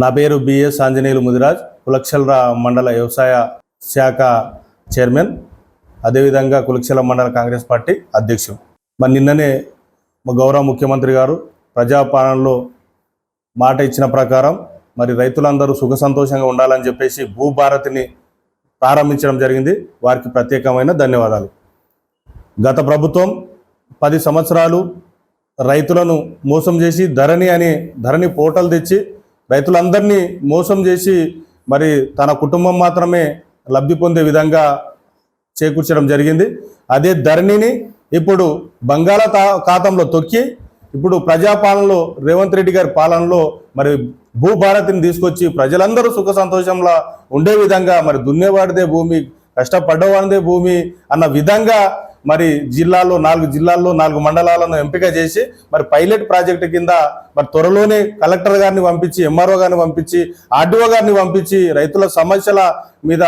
నా పేరు బిఎస్ ఆంజనేయులు ముదిరాజ్ కులక్షల మండల వ్యవసాయ శాఖ చైర్మన్ అదేవిధంగా కులక్షల మండల కాంగ్రెస్ పార్టీ అధ్యక్షుడు. మరి నిన్ననే మా గౌరవ ముఖ్యమంత్రి గారు ప్రజాపాలనలో మాట ఇచ్చిన ప్రకారం మరి రైతులందరూ సుఖ సంతోషంగా ఉండాలని చెప్పేసి భూభారతిని ప్రారంభించడం జరిగింది. వారికి ప్రత్యేకమైన ధన్యవాదాలు. గత ప్రభుత్వం పది సంవత్సరాలు రైతులను మోసం చేసి ధరణి అనే ధరణి పోర్టల్ తెచ్చి రైతులందరినీ మోసం చేసి మరి తన కుటుంబం మాత్రమే లబ్ధి పొందే విధంగా చేకూర్చడం జరిగింది. అదే ధరణిని ఇప్పుడు బంగాళా ఖాతంలో తొక్కి ఇప్పుడు ప్రజాపాలనలో రేవంత్ రెడ్డి గారి పాలనలో మరి భూభారతిని తీసుకొచ్చి ప్రజలందరూ సుఖ సంతోషంలో ఉండే విధంగా మరి దున్నేవాడిదే భూమి కష్టపడ్డవాడిదే భూమి అన్న విధంగా మరి జిల్లాలో నాలుగు జిల్లాల్లో నాలుగు మండలాలను ఎంపిక చేసి మరి పైలట్ ప్రాజెక్టు కింద మరి త్వరలోనే కలెక్టర్ గారిని పంపించి ఎంఆర్ఓ గారిని పంపించి ఆర్డీఓ గారిని పంపించి రైతుల సమస్యల మీద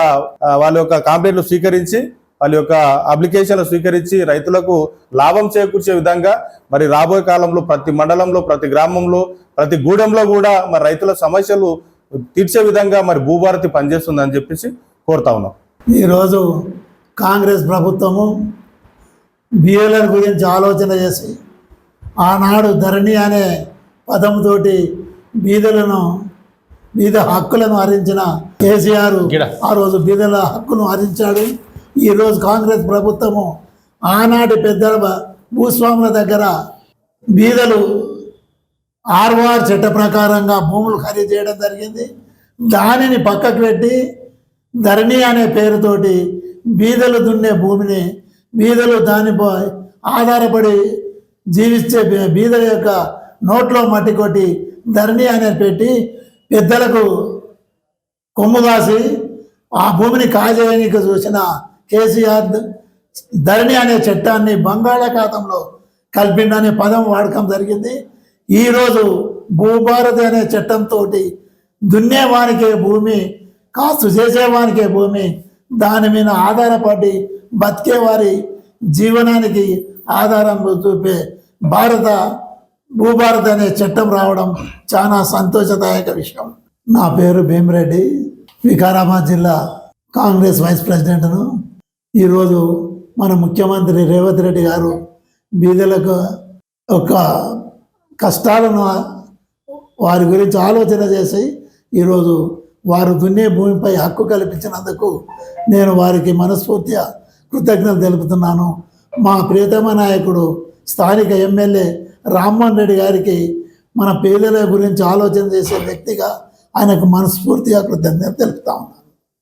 వాళ్ళ యొక్క కంప్లైంట్లు స్వీకరించి వాళ్ళ యొక్క అప్లికేషన్లు స్వీకరించి రైతులకు లాభం చేకూర్చే విధంగా మరి రాబోయే కాలంలో ప్రతి మండలంలో ప్రతి గ్రామంలో ప్రతి గూడెంలో కూడా మరి రైతుల సమస్యలు తీర్చే విధంగా మరి భూభారతి పనిచేస్తుందని చెప్పేసి కోరుతా ఉన్నాం. ఈరోజు కాంగ్రెస్ ప్రభుత్వము బిఎల్ఆర్ గురించి ఆలోచన చేసి ఆనాడు ధరణి అనే పదంతోటి బీదలను బీద హక్కులను హరించిన కేసీఆర్. ఆ రోజు బీదల హక్కును హరించాడు ఈరోజు కాంగ్రెస్ ప్రభుత్వము ఆనాటి పెద్దల బ- భూస్వాముల దగ్గర బీదలు ఆర్వార్ చట్ట ప్రకారంగా భూములు ఖరీదు చేయడం జరిగింది దానిని పక్కకు పెట్టి ధరణి అనే పేరుతోటి బీదలు దున్నే భూమిని బీదలు దానిపై ఆధారపడి జీవించే బీదల యొక్క నోట్లో మట్టి కొట్టి ధరణి అనేది పెట్టి పెద్దలకు కొమ్ము కాసి ఆ భూమిని కాజేయనికి చూసిన కేసీఆర్ ధరణి అనే చట్టాన్ని బంగాళాఖాతంలో కల్పిండనే పదం వాడకం జరిగింది. ఈరోజు భూభారతి అనే చట్టంతో దున్నేవానికే భూమి కాస్తు చేసేవానికే భూమి దాని మీద ఆధారపడి బతికే వారి జీవనానికి ఆధారం చూపే భారత భూభారత్ అనే చట్టం రావడం చాలా సంతోషదాయక విషయం. నా పేరు భీమరెడ్డి వికారాబాద్ జిల్లా కాంగ్రెస్ వైస్ ప్రెసిడెంట్ను. ఈరోజు మన ముఖ్యమంత్రి రేవంత్ రెడ్డి గారు బీదలకు ఒక కష్టాలను వారి గురించి ఆలోచన చేసి ఈరోజు వారు దున్నే భూమిపై హక్కు కల్పించినందుకు నేను వారికి మనస్ఫూర్తిగా కృతజ్ఞతలు తెలుపుతున్నాను. మా ప్రియతమ నాయకుడు స్థానిక ఎమ్మెల్యే రామ్మోహన్ రెడ్డి గారికి మన పేదల గురించి ఆలోచన చేసే వ్యక్తిగా ఆయనకు మనస్ఫూర్తిగా కృతజ్ఞత తెలుపుతా ఉన్నాను